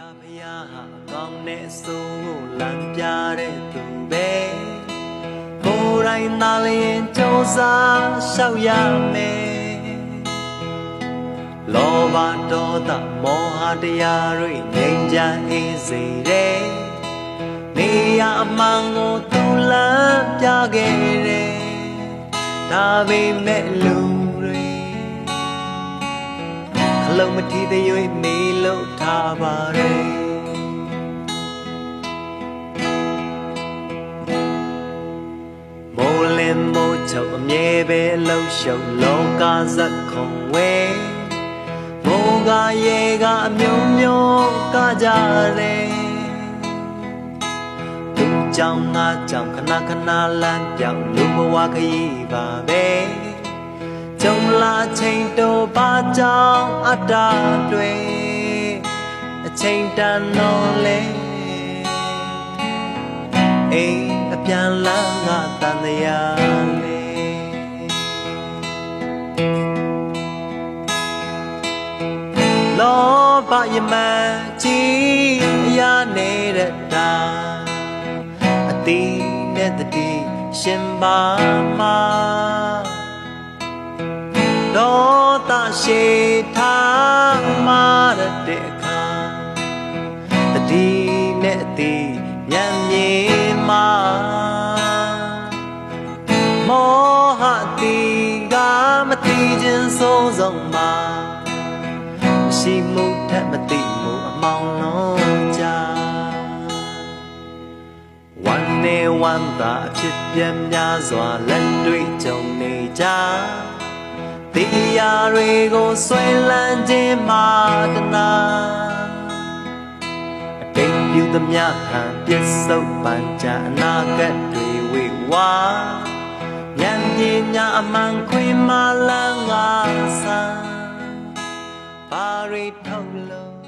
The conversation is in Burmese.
ကဖယားဟာကောင်းတဲ့အစိုးကိုလမ်းပြတဲ့သူပဲကိုယ်တိုင်သာလျင်စူးစမ်းရှောက်ရမယ်လောဘဒေါသမောဟတရားတွေငြိမ်းချမ်းအေးစေတဲ့နေရအမှန်ကိုသူလမ်းပြခဲ့တယ်ဒါပေမဲ့လူ တွေခလုံးမထီသေး၍မေးလို့ထားပါတယ်မိုးလင်းမိုးချုပ်အမြဲပဲအလုံးရှုံလောကဇက်ခုံဝဲမိုးကရေကအမျိုးမျိုးကကြတယ်သူကြောင့်ငါကြောင့်ခဏခဏလမ်းပြောင်းလူဘဝခရီးပါပဲ ကြုံလာချိန်တော့ပါကြောင့်အတ္တတွေအချိန်တန်တော့လေအိမ်အပြန်လန်းကတန်တရားလေလောဘယမကြီးအရာနေတဲ့တာအတိနဲ့တတိရှင်ပါမှာ လောတရှိထာမာရတဲ့အခါတတိနဲ့တိညံမြေမာမောဟတိကမတိခြင်းဆုံးဆုံးမာမရှိမှုထက်မတိမှုအမောင်လုံးကြဝန်နေဝန်တာဖြစ်ပြများစွာလက်တွေ့ကြုံနေကြ တရားတွေကိုဆွဲလန်းခြင်းမာတနာအတိတ်ပြုသမျှဟန်ပြစ္ဆုတ်ပန်ကြအနာဂတ်တွေဝေဝါဉာဏ်ပညာအမှန်ခွေမာလန်းငါဆန်းဘာရီထုတ်လို့